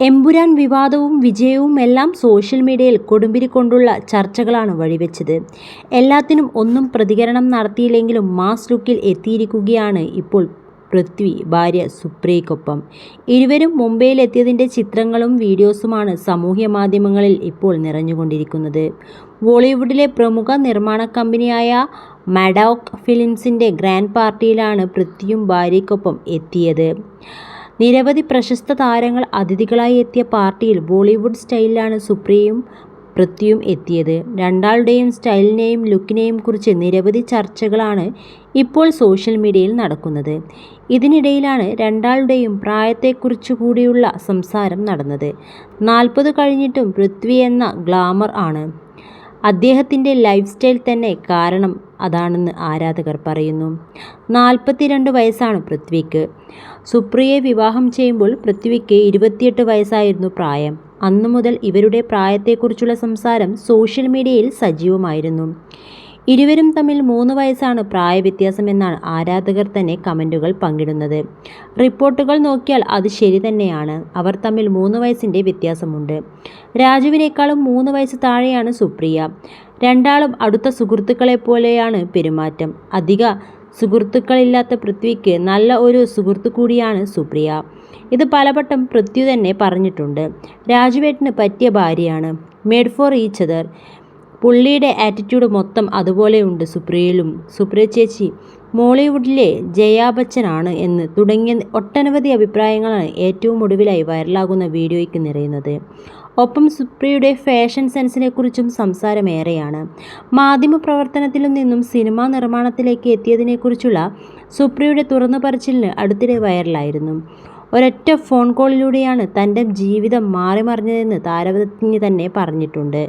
എമ്പുരാൻ വിവാദവും വിജയവും എല്ലാം സോഷ്യൽ മീഡിയയിൽ കൊടുമ്പിരി കൊണ്ടുള്ള ചർച്ചകളാണ് വഴിവെച്ചത്. എല്ലാത്തിനും ഒന്നും പ്രതികരണം നടത്തിയില്ലെങ്കിലും മാസ് ലുക്കിൽ എത്തിയിരിക്കുകയാണ് ഇപ്പോൾ പൃഥ്വി ഭാര്യ സുപ്രിയയ്ക്കൊപ്പം. ഇരുവരും മുംബൈയിലെത്തിയതിന്റെ ചിത്രങ്ങളും വീഡിയോസുമാണ് സാമൂഹ്യ മാധ്യമങ്ങളിൽ ഇപ്പോൾ നിറഞ്ഞുകൊണ്ടിരിക്കുന്നത്. ബോളിവുഡിലെ പ്രമുഖ നിർമ്മാണ കമ്പനിയായ മഡോക് ഫിലിംസിന്റെ ഗ്രാൻഡ് പാർട്ടിയിലാണ് പൃഥ്വിയും ഭാര്യയ്ക്കൊപ്പം എത്തിയത്. നിരവധി പ്രശസ്ത താരങ്ങൾ അതിഥികളായി എത്തിയ പാർട്ടിയിൽ ബോളിവുഡ് സ്റ്റൈലിലാണ് സുപ്രിയയും പൃഥ്വിയും എത്തിയത്. രണ്ടാളുടെയും സ്റ്റൈലിനെയും ലുക്കിനെയും കുറിച്ച് നിരവധി ചർച്ചകളാണ് ഇപ്പോൾ സോഷ്യൽ മീഡിയയിൽ നടക്കുന്നത്. ഇതിനിടയിലാണ് രണ്ടാളുടെയും പ്രായത്തെക്കുറിച്ച് കൂടിയുള്ള സംസാരം നടന്നത്. നാൽപ്പത് കഴിഞ്ഞിട്ടും പൃഥ്വി എന്ന ഗ്ലാമർ ആണ്. അദ്ദേഹത്തിന്റെ ലൈഫ് സ്റ്റൈൽ തന്നെ കാരണം അതാണെന്ന് ആരാധകർ പറയുന്നു. നാൽപ്പത്തിരണ്ട് വയസ്സാണ് പൃഥ്വിക്ക്. സുപ്രിയയെ വിവാഹം ചെയ്യുമ്പോൾ പൃഥ്വിക്ക് ഇരുപത്തിയെട്ട് വയസ്സായിരുന്നു പ്രായം. അന്നു മുതൽ ഇവരുടെ പ്രായത്തെക്കുറിച്ചുള്ള സംസാരം സോഷ്യൽ മീഡിയയിൽ സജീവമായിരുന്നു. ഇരുവരും തമ്മിൽ മൂന്ന് വയസ്സാണ് പ്രായവ്യത്യാസം എന്നാണ് ആരാധകർ തന്നെ കമന്റുകൾ പങ്കിടുന്നത്. റിപ്പോർട്ടുകൾ നോക്കിയാൽ അത് ശരി തന്നെയാണ്. അവർ തമ്മിൽ മൂന്ന് വയസ്സിന്റെ വ്യത്യാസമുണ്ട്. രാജുവിനേക്കാളും മൂന്ന് വയസ്സ് താഴെയാണ് സുപ്രിയ. രണ്ടാളും അടുത്ത സുഹൃത്തുക്കളെ പോലെയാണ് പെരുമാറ്റം. അധിക സുഹൃത്തുക്കളില്ലാത്ത പൃഥ്വിക്ക് നല്ല ഒരു സുഹൃത്തു കൂടിയാണ് സുപ്രിയ. ഇത് പലവട്ടം പൃഥ്വി തന്നെ പറഞ്ഞിട്ടുണ്ട്. രാജുവേട്ടന് പറ്റിയ ഭാര്യയാണ്. Made for each other. പുള്ളിയുടെ ആറ്റിറ്റ്യൂഡ് മൊത്തം അതുപോലെയുണ്ട് സുപ്രിയയിലും. സുപ്രിയ ചേച്ചി മോളിവുഡിലെ ജയാ ബച്ചനാണ് എന്ന് തുടങ്ങിയ ഒട്ടനവധി അഭിപ്രായങ്ങളാണ് ഏറ്റവും ഒടുവിലായി വൈറലാകുന്ന വീഡിയോയ്ക്ക് നിറയുന്നത്. ഒപ്പം സുപ്രിയയുടെ ഫാഷൻ സെൻസിനെക്കുറിച്ചും സംസാരമേറെയാണ് മാധ്യമപ്രവർത്തനത്തിൽ നിന്നും സിനിമാ നിർമ്മാണത്തിലേക്ക് എത്തിയതിനെക്കുറിച്ചുള്ള സുപ്രിയയുടെ തുറന്നു പറച്ചിലിന് അടുത്തിടെ വൈറലായിരുന്നു. ഒരൊറ്റ ഫോൺ കോളിലൂടെയാണ് തന്റെ ജീവിതം മാറി മറിഞ്ഞതെന്ന് താരപത്നി തന്നെ പറഞ്ഞിട്ടുണ്ട്.